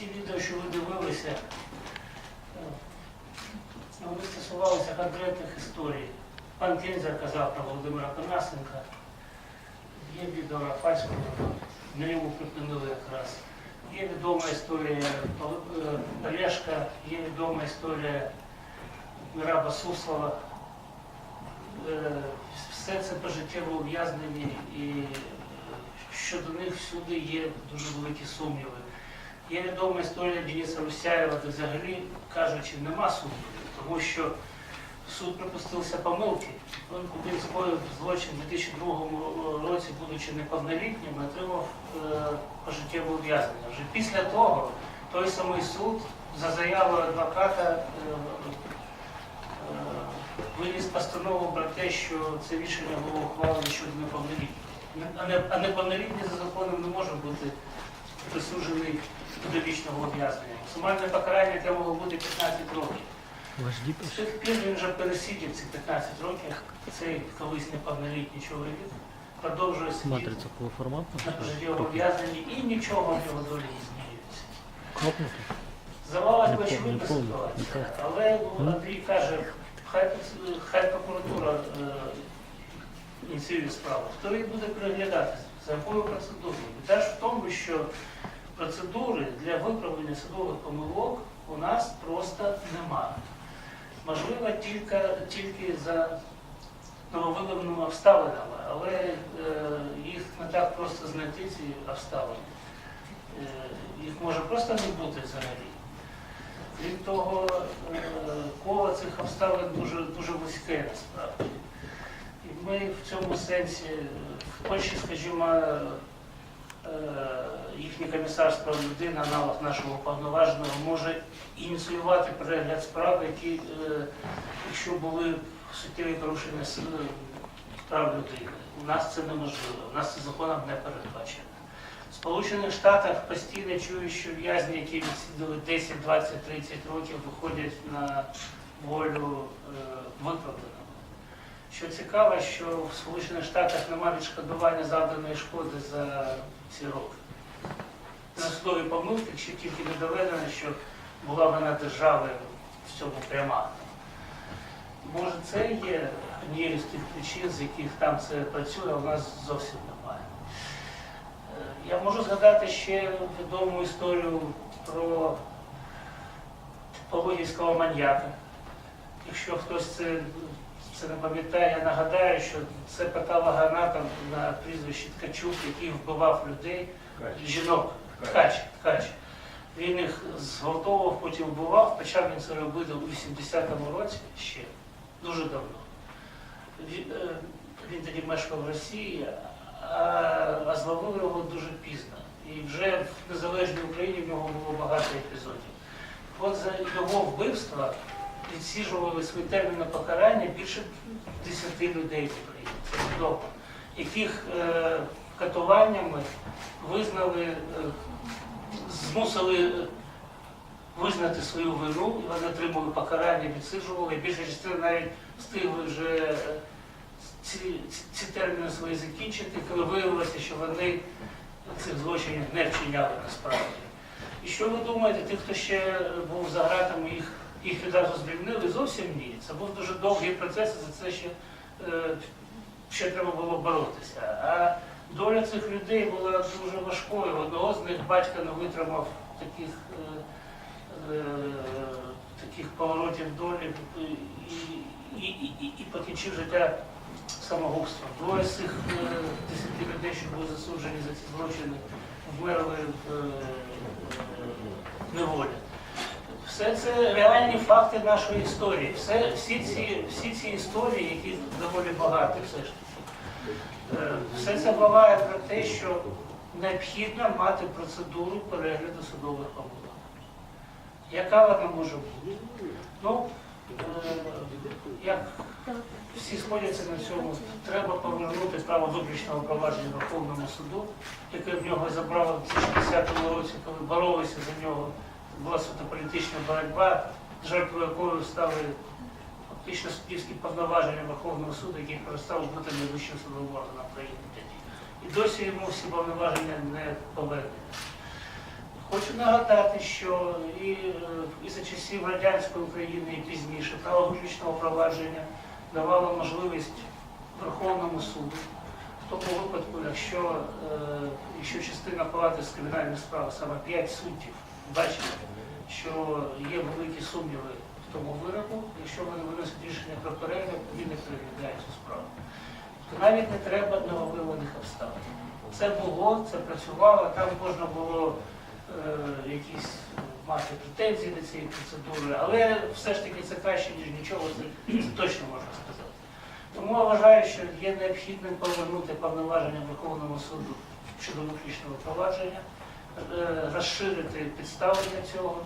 ті відео, що ви дивилися, е, вони стосувалися конкретних історій. Пан Кензер казав про Володимира Панасенка. Є відео Рафальського, на ньому припинили якраз. Є відома історія е, Олешка, є відома історія Мираба Суслова. Е, Все це пожиттєво ув'язнені і щодо них всюди є дуже великі сумніви. Є відома історія Дениса Русяєва, де взагалі кажучи, нема сумнівів, тому що суд припустився помилки. Він, скоїв злочин у 2002 році, будучи неповнолітнім, отримав е, пожиттєве ув'язнення. Вже після того той самий суд за заявою адвоката е, е, виніс постанову про те, що це рішення було ухвалено щодо неповнолітніх. А не- А неповнолітній за законом не може бути присуджений до вічного ув'язнення. Максимальне покарання яке могло бути 15 років. З тих пір він вже пересидів ці 15 років, цей колись неповнолітній чоловік продовжує сидіти на пожиттєвому ув'язненні і нічого в його долі не змінюється. Би, Не очевидна ситуація, але ну, Андрій каже, хай, хай прокуратура е, ініціює справу. Хто її буде переглядати? За якою процедурою? Питаж в тому, що процедури для виправлення судових помилок у нас просто немає. Можливо, тільки, тільки за нововиявленими обставинами, але е, їх не так просто знайти, ці обставини. Е, їх може просто не бути взагалі. Крім того, е, коло цих обставин дуже, дуже вузьке насправді. Ми в цьому сенсі, в Польщі, скажімо, е, їхнє комісар з прав людини, аналог нашого повноваженого, може ініціювати перегляд справ, які, е, якщо були суттєві порушення прав людини. У нас це неможливо, у нас це законом не передбачено. В Сполучених Штатах постійно чую, що в'язні, які відсиділи 10, 20, 30 років, виходять на волю е, виправданими. Що цікаво, що в Сполучених Штатах немає відшкодування завданої шкоди за ці роки. На судові помилки, що тільки не доведено, що була вина держави в цьому пряма. Може, це є однією з тих причин, з яких там це працює, а у нас зовсім немає. Е, Я можу згадати ще відому історію про пологівського маньяка. Якщо хтось це, це не пам'ятає, я нагадаю, що це патологоанатом на прізвищі Ткачук, який вбивав людей, жінок, ткач, ткач. Він їх зґвалтовував, потім вбивав, почав він це робити у 80-му році ще, дуже давно. Він, е, він тоді мешкав в Росії, а, а зловили його дуже пізно. І вже в незалежній Україні в нього було багато епізодів. От за його вбивства відсіжували свої терміни покарання більше 10 людей в Україні. Це відомо. Яких е, катуваннями визнали, е, змусили визнати свою вину, і вони отримали покарання, відсиджували, і більша частина навіть встигли вже е, ці, ці, ці терміни свої закінчити, коли виявилося, що вони цих злочинів не вчиняли насправді. І що ви думаєте, тих, хто ще був за гратами, їх, їх відразу звільнили? Зовсім ні. Це був дуже довгий процес, і за це ще, е, ще треба було боротися. А доля цих людей була дуже важкою. Одного з них батько не витримав таких, е, е, таких поворотів долі і, і, і, і, покінчив життя самогубством. Двоє з цих десяти людей, що були засуджені за ці злочини, вмерли в неволі. Все це реальні факти нашої історії. Все, всі, ці, всі ці історії, які доволі багаті все ж таки, е, все це буває про те, що необхідно мати процедуру перегляду судових помилок. Яка вона може бути? Ну, е, як всі сходяться на цьому, треба повернути право виключного провадження Верховному суду, яке в нього забрало в 2010 році, коли боролися за нього, була суто політична боротьба, жертвою якої стали фактично суддівські повноваження Верховного суду, який перестав бути найвищим судовим органом країни тоді. І досі йому всі повноваження не повернені. Хочу нагадати, що і, е, і за часів радянської України, і пізніше право виключного провадження давало можливість Верховному суду в тому випадку, якщо, е, якщо частина палати з кримінальних справ, саме 5 суддів, бачить, що є великі сумніви в тому вироку, якщо вони виносять рішення про перегляд, він не переглядає цю справу. То навіть не треба нововиявлених обставин. Це було, це працювало, там можна було е, якісь мати претензії до цієї процедури, але все ж таки це краще, ніж нічого, це, це точно можна сказати. Тому я вважаю, що є необхідним повернути повноваження Верховному суду щодо виключного провадження, розширити підстави для цього,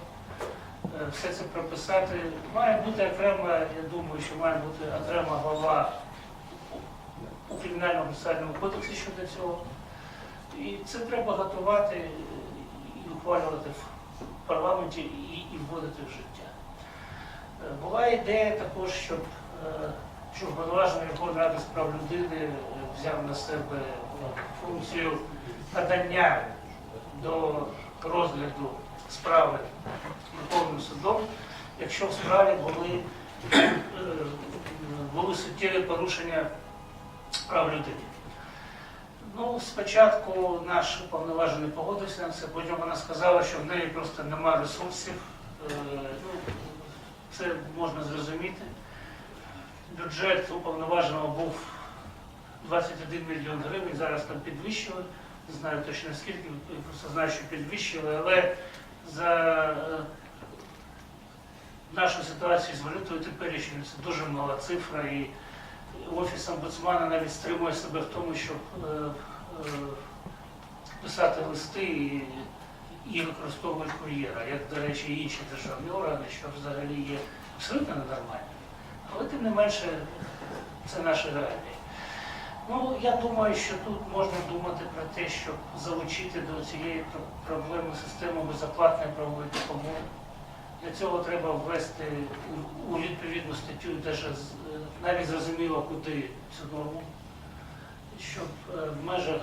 е, все це прописати. Має бути окрема, я думаю, що має бути окрема глава у кримінальному процесуальному кодексі щодо цього. І це треба готувати е, і ухвалювати в парламенті і, і вводити в життя. Е, Була ідея також, щоб, е, щоб Верховної Ради з прав людини е, взяв на себе е, функцію надання до розгляду справи Верховним судом, якщо в справі були, е, були суттєві порушення прав людини. Ну, спочатку наш уповноважений погодився на це, потім вона сказала, що в неї просто немає ресурсів. Е, Ну, це можна зрозуміти. Бюджет уповноваженого був 21 мільйон гривень, зараз там підвищили. Не знаю точно скільки, просто знаю, що підвищили, але за е, нашу ситуацію з валютою теперішньою це дуже мала цифра. І Офіс омбудсмана навіть стримує себе в тому, щоб е, е, писати листи і, і використовують кур'єра, як, до речі, інші державні органи, що взагалі є абсолютно ненормальним. Але тим не менше, це наші реалії. Ну, я думаю, що тут можна думати про те, щоб залучити до цієї проблеми систему безоплатної правової допомоги. Для цього треба ввести у- відповідну статтю, з- навіть зрозуміло, куди цю норму, щоб е, в межах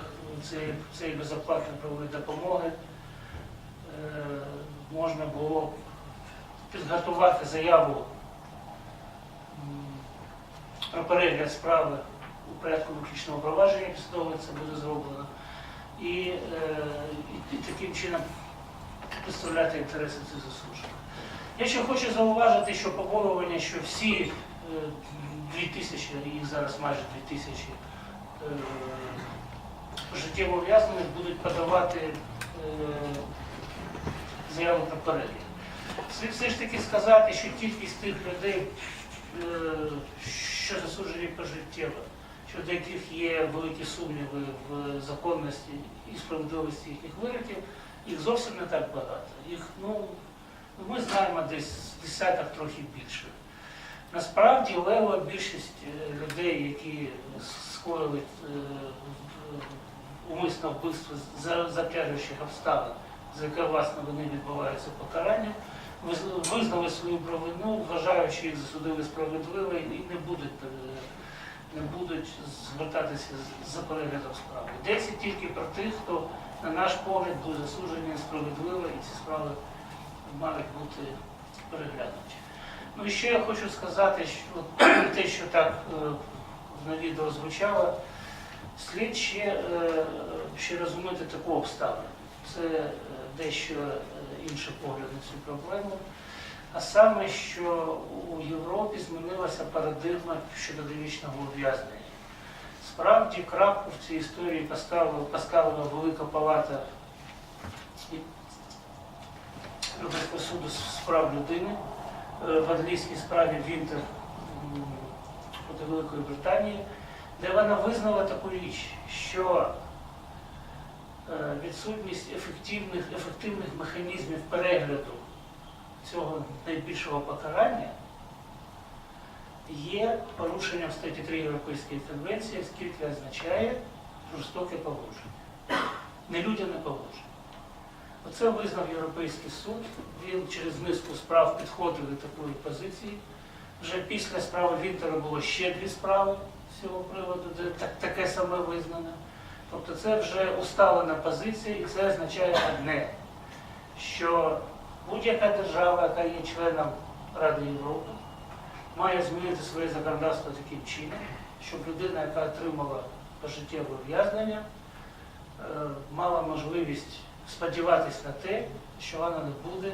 цієї, цієї безоплатної правової допомоги е, можна було підготувати заяву про перегляд справи у порядку виключного провадження, після того це буде зроблено, і, е, і, таким чином представляти інтереси цих засуджених. Я ще хочу зауважити, що побоювання, що всі е, дві тисячі, їх зараз майже дві тисячі е, життєво ув'язнених будуть подавати е, заяву про перегляд. Слід все ж таки сказати, що кількість тих людей, е, що засуджені пожиттєво, щодо яких є великі сумніви в законності і справедливості їхніх вироків, їх зовсім не так багато. Їх, ну, Ми знаємо десь десяток трохи більше. Насправді лева більшість е, людей, які скоїли е, умисне вбивство за затяжуючих обставин, за яке власне вони відбуваються покарання, виз- визнали свою провину, вважаючи їх засудили справедливо і не будуть, е, не будуть звертатися за переглядом справи. Йдеться тільки про тих, хто, на наш погляд, був засуджений справедливо і ці справи мають бути переглянуті. Ну і ще я хочу сказати, що те, що так е, на відео звучало, слід ще, е, ще розуміти таку обставину. Це е, дещо інший погляд на цю проблему. А саме, що у Європі змінилася парадигма щодо довічного ув'язнення. Справді крапку в цій історії поставила, поставила Велика Палата Європейського суду з прав людини е, в англійській справі Вінтер проти Великої Британії, де вона визнала таку річ, що е, відсутність ефективних, ефективних механізмів перегляду цього найбільшого покарання є порушенням статті 3 Європейської конвенції, оскільки означає жорстоке поводження, нелюдяне поводження. Оце визнав Європейський суд. Він через низку справ підходив до такої позиції. Вже після справи Вінтера було ще дві справи з цього приводу, де так- таке саме визнано. Тобто це вже усталена позиція, і це означає одне, що будь-яка держава, яка є членом Ради Європи, має змінити своє законодавство таким чином, щоб людина, яка отримала пожиттєве ув'язнення, е, мала можливість сподіватися на те, що вона не буде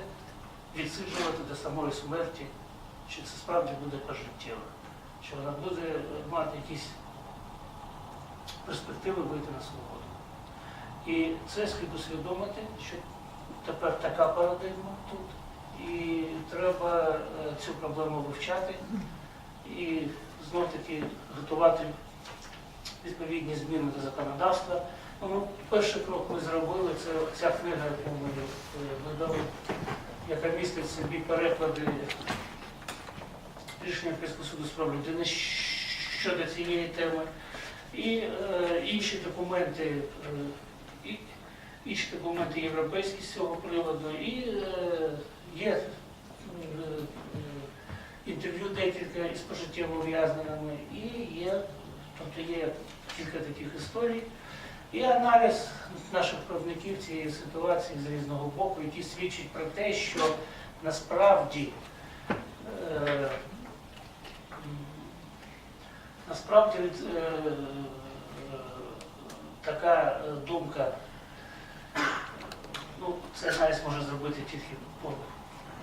відсиджувати до самої смерті, що це справді буде пожиттєво, що вона буде мати якісь перспективи вийти на свободу. І це слід усвідомити, що тепер така парадигма тут, і треба е, цю проблему вивчати і знов таки готувати відповідні зміни до законодавства. Ну, перший крок ми зробили, це ця книга, яку ми е, видали, яка містить собі переклади рішення Європейського суду з прав людини щодо цієї теми. І е, інші документи, е, і, інші документи європейські з цього приводу, і е, є е, інтерв'ю декілька із пожиттєво ув'язненими, і є, тобто є кілька таких історій. І аналіз наших правників цієї ситуації з різного боку, який свідчить про те, що насправді е, насправді е, е, така думка, ну, це аналіз може зробити тільки по,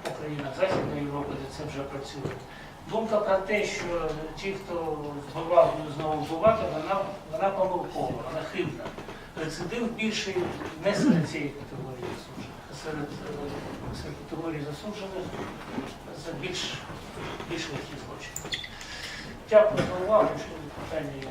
по країнах Західної Європи, де це вже працює. Думка про те, що ті, хто вбивав, будуть знову вбивати, вона, вона помилкова, вона хибна. Рецидив більший не серед цієї категорії засуджених, а серед, е, серед категорії засуджених за більш, більш легкі злочини. Дякую за увагу, якщо питання є.